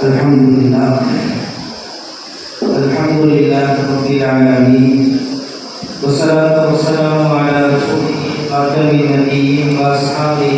الحمد لله الحمد لله رب العالمين. والصلاة والسلام अज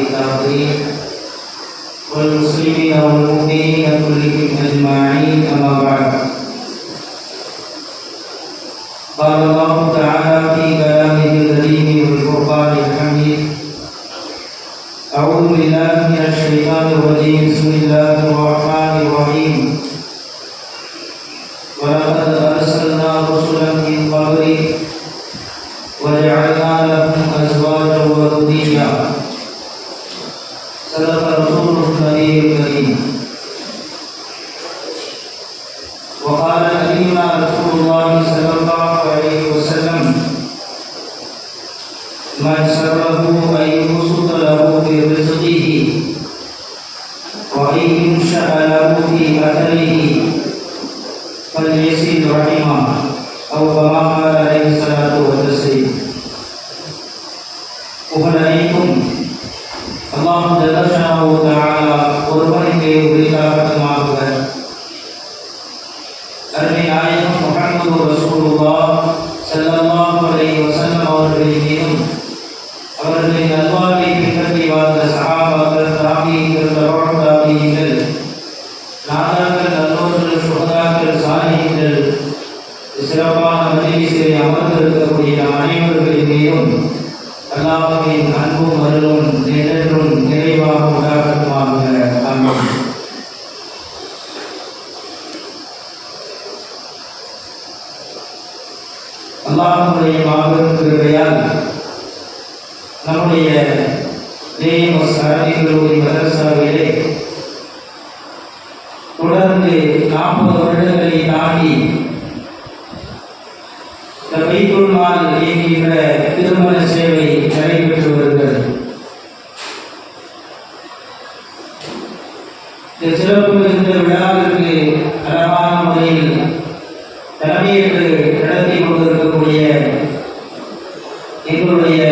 அமர்ந்திருக்கக்கூடிய அனைவர்களிலேயும் அல்லாஹின் அன்பும் அருளும் நிழலும் நிறைவாக உதாரணமாக அமையும் அல்லாஹனுடைய நம்முடைய தெய்வ சரணி கல்லூரி மதரசாவிலே தொடர்ந்து நாற்பது வருடங்களை தாண்டி பெருமாள் திருமண சேவை நடைபெற்று வருகிறது. இந்த சிறப்பு மிகுந்த விழாவிற்கு அழகான முறையில் தலைமையேற்று நடத்தி கொண்டிருக்கக்கூடிய எங்களுடைய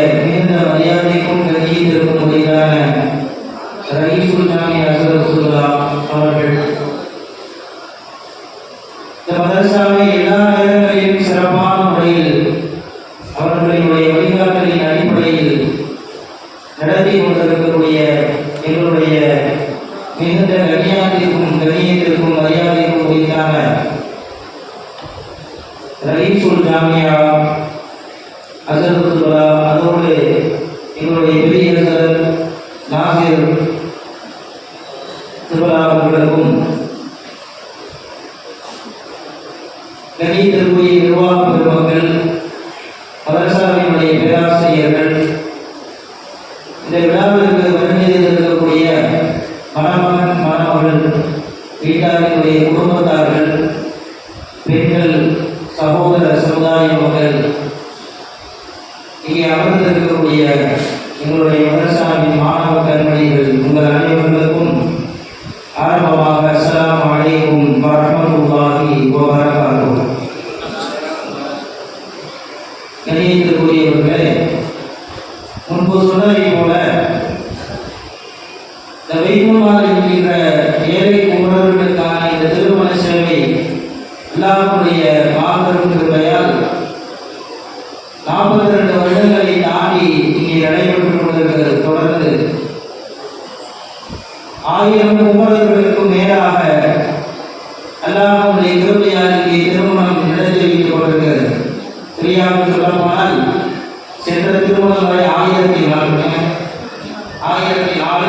ஆயிரத்தி நாலு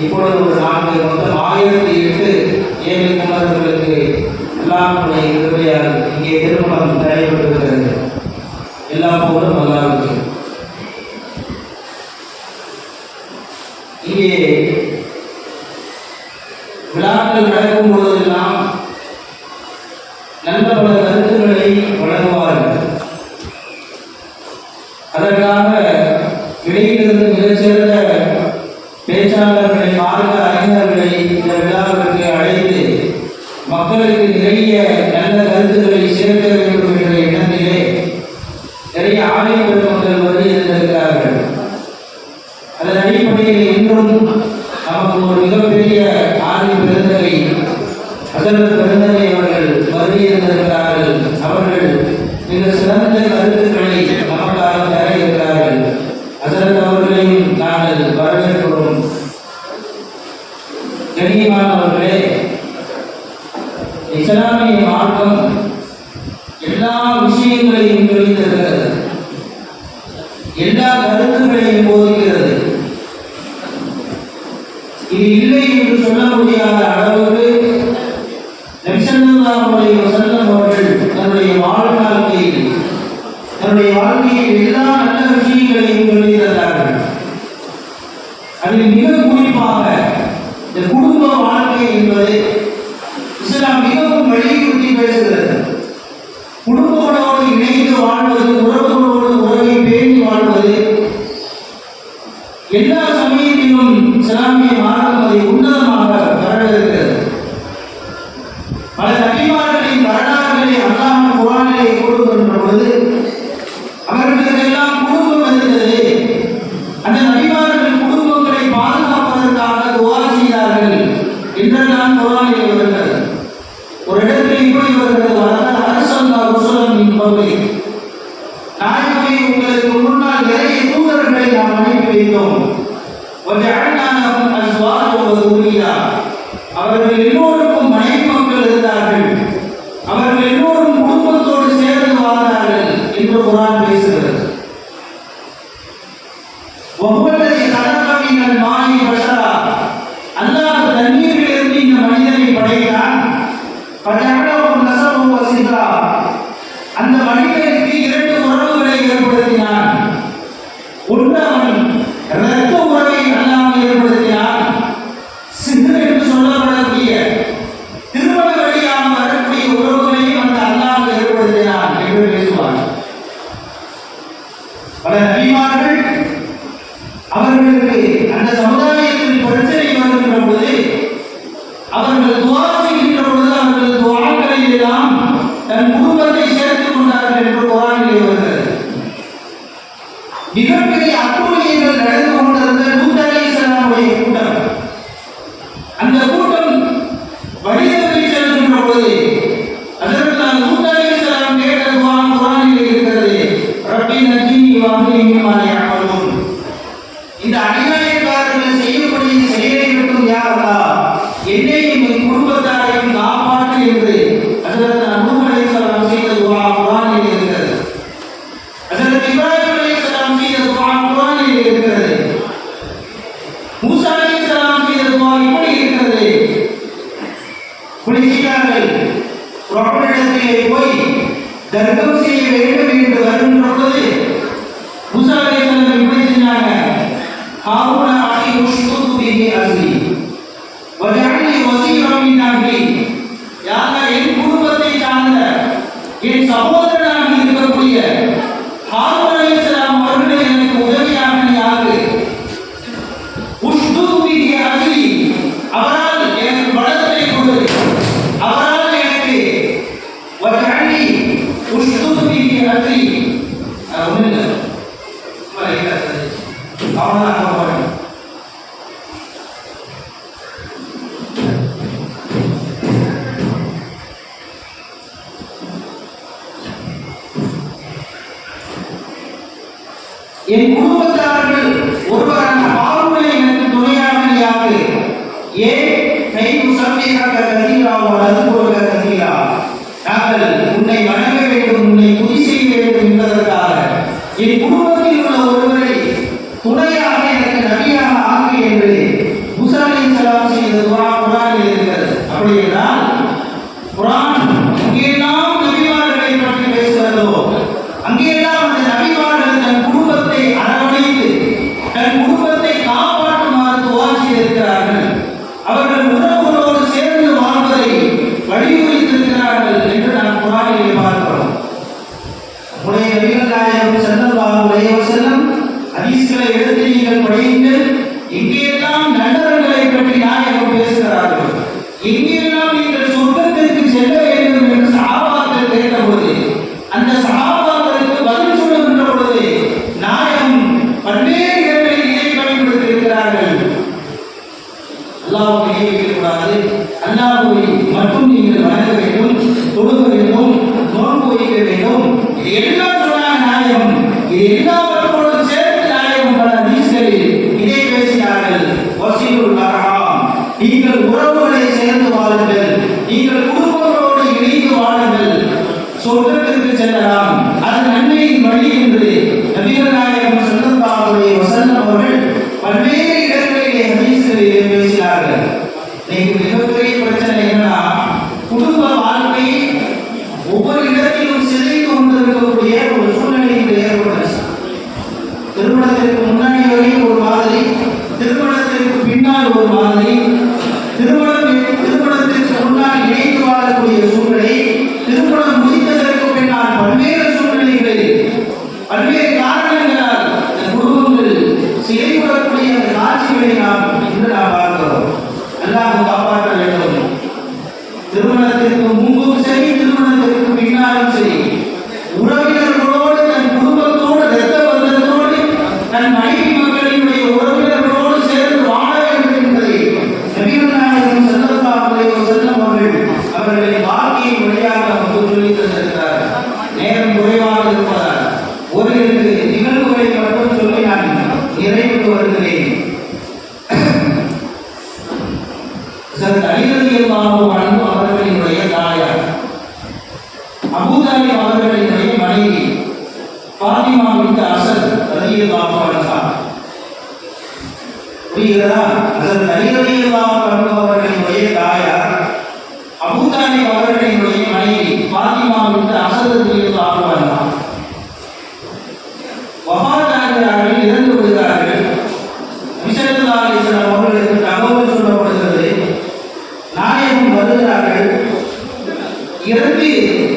இப்பொழுது ஒரு நான்கு மொத்தம் ஆயிரத்தி எட்டு ஏழு குமாரர்களுக்கு எல்லாம் இதுவரை இங்கே திருமணம் நடைபெற்றிருக்கிறது எல்லா போரும் நல்லா இருக்கு இங்கே விழாக்கள் நடக்கும் முடியாத அளவுக்கு நபிசல்லாவுடைய வசல்லம் அவர்கள் தன்னுடைய வாழ்நாளத்தை தன்னுடைய வாழ்க்கையில் الله தர்க்கம் செய்ய வேண்டும் என்று வரும் பொழுது முசாலை இப்படி செஞ்சாங்க ஹாவுனா அலை முஷ்குது பிஹி என் குடும்பத்தார்கள் ஒருவரான பாருங்களை எனக்கு துணையாமல் யாரு? ஏன் கை முசம்மையாக கதீரா அல்லது போல கதீரா நாங்கள் உன்னை மன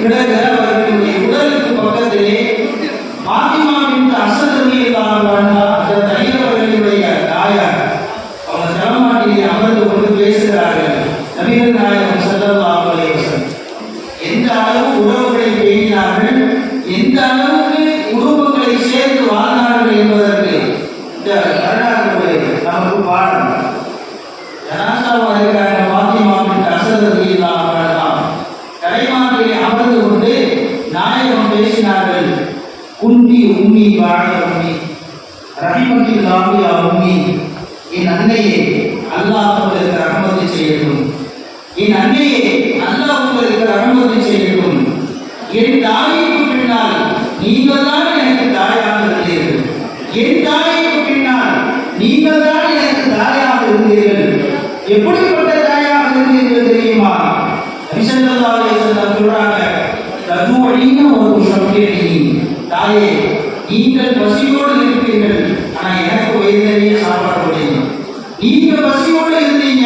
Yeah. உம்மி உம்மி பாட உம்மி. ரஹிமத்தில் லாபியா உம்மி. என் அன்னையே அல்லாஹ் உங்களுக்கு ரஹமத்தை செய்யட்டும். என் அன்னையே அல்லாஹ் உங்களுக்கு ரஹமத்தை செய்யட்டும். என் தாயிற்கு பின்னால் நீங்கள் தான் எனக்கு தாயாக இருந்தீர்கள். என் தாயிற்கு பின்னால் நீங்கள் தான் எனக்கு தாயாக இருந்தீர்கள். எப்படிப்பட்ட தாயாக இருந்தீர்கள் தெரியுமா? விசந்ததாவை சொல்றாங்க தகுவழின்னு ஒரு சப்ஜெக்ட் தாயே நீங்கள் பசியோடு இருப்பீர்கள். ஆனா எனக்கு வயிறு நிறைய சாப்பாடு கொடுங்க நீங்க பசியோடு இருந்தீங்க.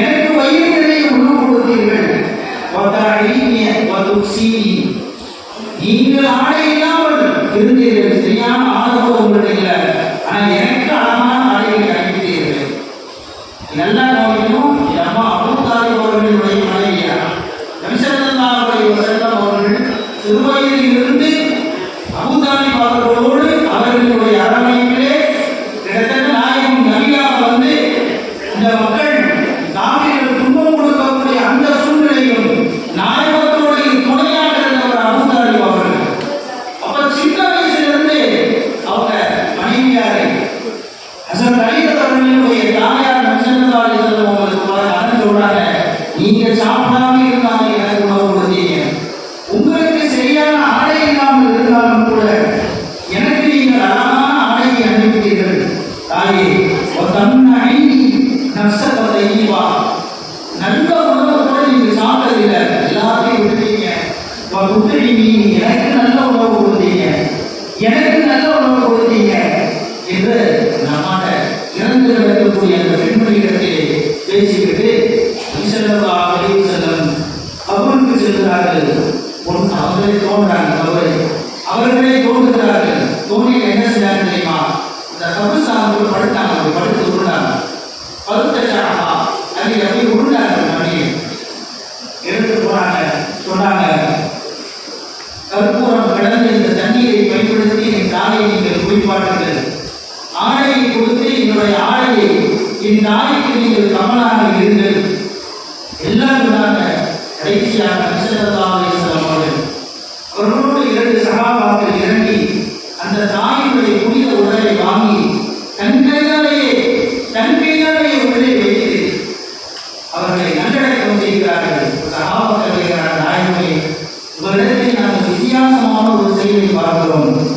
எனக்கு வயிறு நிறைய உணவு கொடுத்தீர்கள். நீங்கள் ஆடை அசல் தலைவர் அவர்களுடைய தாயார் நபிசல்லாஹ் அவர்களுக்கு மகன் நீங்க சாப்பிடாம இருந்தாங்க ஒன்று அவர்களை தோன்றார்கள் அவர்கள் அவர்களே தோன்றுகிறார்கள். தோன்றி என்ன செய்யாங்க தெரியுமா? இந்த கபு சார்ந்து படுத்தாங்க படுத்து உருண்டாங்க. சாமா அது எப்படி உருண்டாங்க நபி எடுத்து போனாங்க சொன்னாங்க கற்பூரம் கடந்து இந்த தண்ணீரை பயன்படுத்தி என் தாயை நீங்கள் குளிப்பாட்டுங்கள். ஆடையை கொடுத்து என்னுடைய ஆடையை என் தாய்க்கு நீங்கள் கமலாக இருங்கள். எல்லாம் கடைசியாக விசேதத்தாவை தாவாக இறங்கி அந்த தாயினுடைய புனித உடலை வாங்கி தன் கையாலேயே தன் கையாலேயே உள்ளே வைத்து அவர்களை நல்லடக்கம் செய்கிறார்கள் சகாபாக்கள் நாயகமே உங்களிடத்தில் நாங்கள் வித்தியாசமான ஒரு செயலை பார்க்கிறோம்.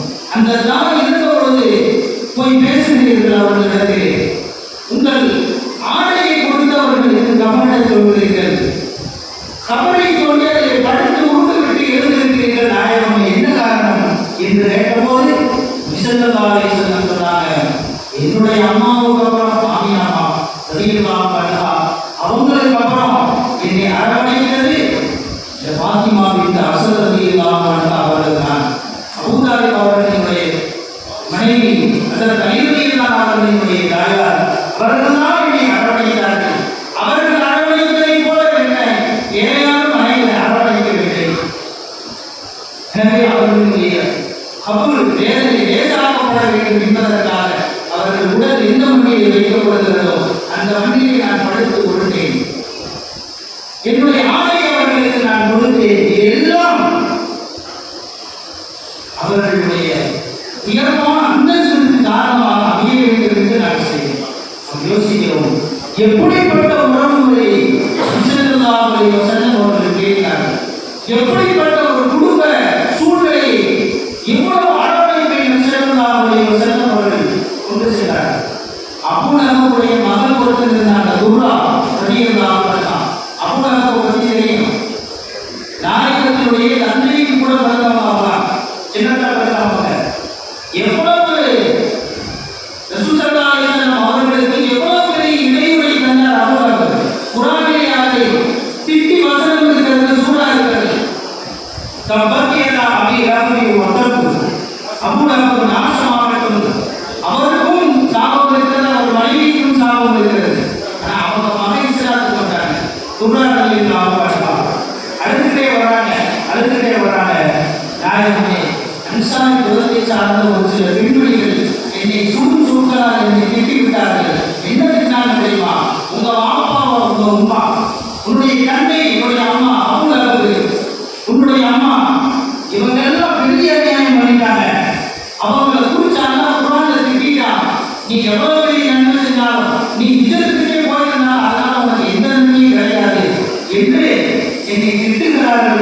முத்துமாரியம் அவர்களினுடைய மனைவி அதற்கு ஐநூறு அவர்களினுடைய தாயார். அவர்கள் தான் என்னை அரவணைத்தார்கள். அவர்கள் அரவணைத்ததை போல என்ன? ஏழையாலும் மனைவி அரவணைக்கவில்லை. எனவே அவர்களுடைய கபூல் வேதனை வேதாக்கப்பட வேண்டும் என்பதற்காக அவர்கள் உடல் எந்த மொழியில் வைக்கப்படுகிறது? ఎప్పుడు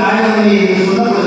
Ai, amigos.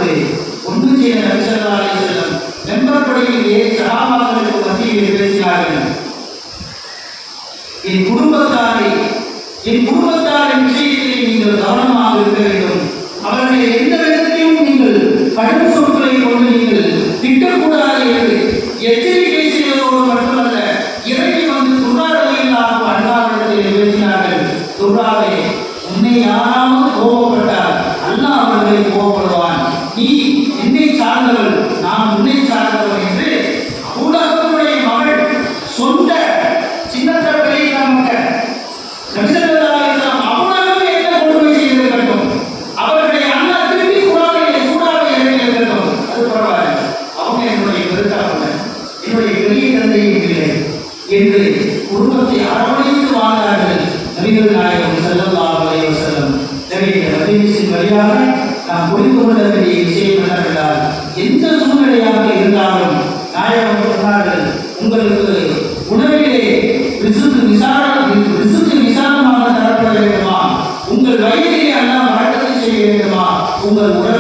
சரியாக நாம் புரிந்து கொள்ள வேண்டிய விஷயம் என்னவென்றால் எந்த சூழ்நிலையாக இருந்தாலும் நாயகம் சொன்னார்கள் உங்களுக்கு உணவிலே விசுக்கு விசாரணை விசுக்கு விசாரணமாக தரப்பட வேண்டுமா? உங்கள் வயதிலே எல்லாம் வழக்கத்தை செய்ய வேண்டுமா? உங்கள் உணவு